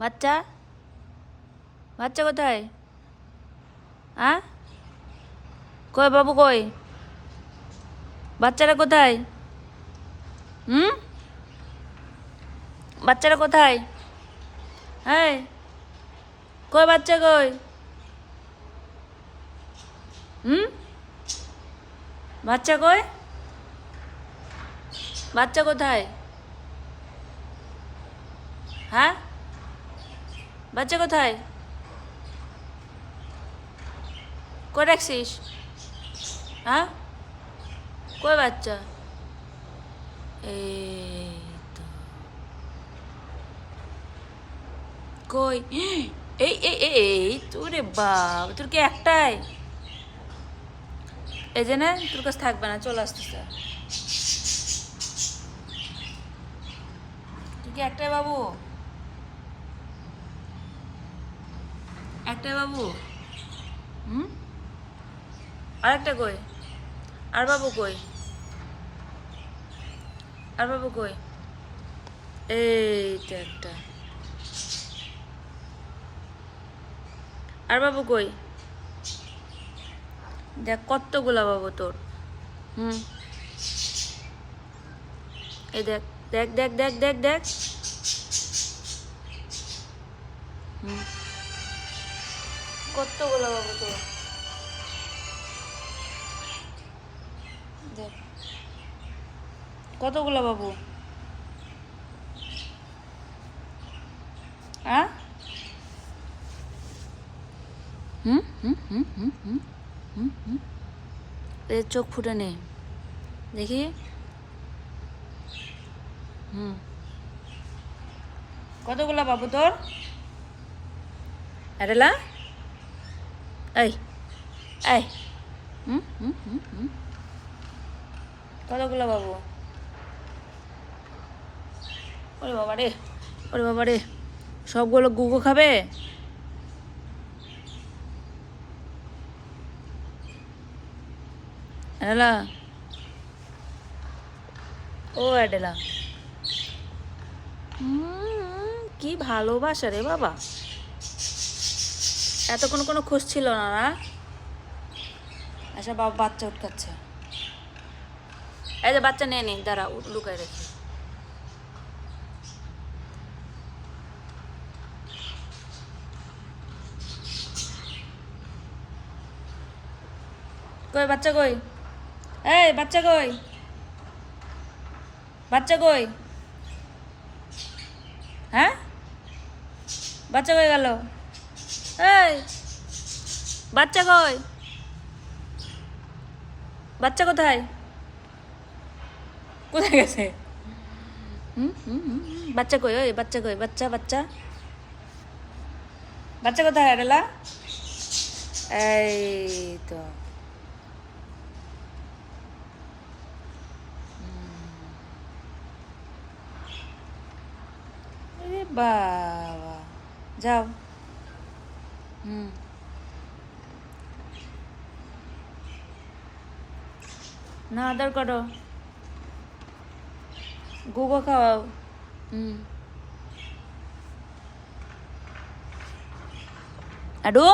বাচ্চা? বাচ্চা কোথায়? হ্যাঁ কই বাবু কই? বাচ্চারা কোথায়? হুম? বাচ্চারা কোথায়? হ্যাঁ কই বাচ্চা কই? হুম? বাচ্চা কই? বাচ্চা কোথায়? হ্যাঁ? বাচ্চা কোথায়? কই রাখছিস? হ্যাঁ? কই বাচ্চা? এই তো কই? এই এই এই তোরে বাপ, তোর কি একটাই? এই যে না, তোর কাছে থাকবে না, চলে আসতেছে। তুই কি একটাই বাবু? একটাই বাবু? হুম? আরেকটা কই? আর বাবু কই? আর বাবু কই? এইটা একটা। আর বাবু কই? দেখ কতগুলা বাবু তোর। হুম? এই দেখ দেখ দেখ দেখ দেখ দেখ। হুম? কতগুলা বাবু দেখ। কতগুলা বাবু? হ্যাঁ? হুম হুম হুম হুম হুম হুম হুম। চোখ ফুটে নেই দেখি। হুম। কতগুলা বাবু তোর? আরেলা? এই এই হুম হুম হুম হুম কতগুলো বাবু ওরে বাবা রে ওরে বাবা রে সবগুলো গুগো খাবে অ্যাডেলা ও অ্যাডেলা কি ভালোবাসা রে বাবা এতক্ষণ কোনো কোনো খোঁজ ছিল না না? আচ্ছা বাবা বাচ্চা উঠকাচ্ছে এই যে বাচ্চা নিয়ে নি দাঁড়া লুকায় রেখে। কই বাচ্চা কই? এই বাচ্চা কই? বাচ্চা কই? হ্যাঁ? বাচ্চা কই গেল? এই, বাচ্চা কই? বাচ্চা কোথায়? কোথায় গেছে। বাচ্চা কই, ওই বাচ্চা কই, বাচ্চা বাচ্চা। বাচ্চা কোথায় আডেলা এই তো। বাবা, যাও। হুম। না আদর করো। গুগো খাওয়াও। হুম। আডু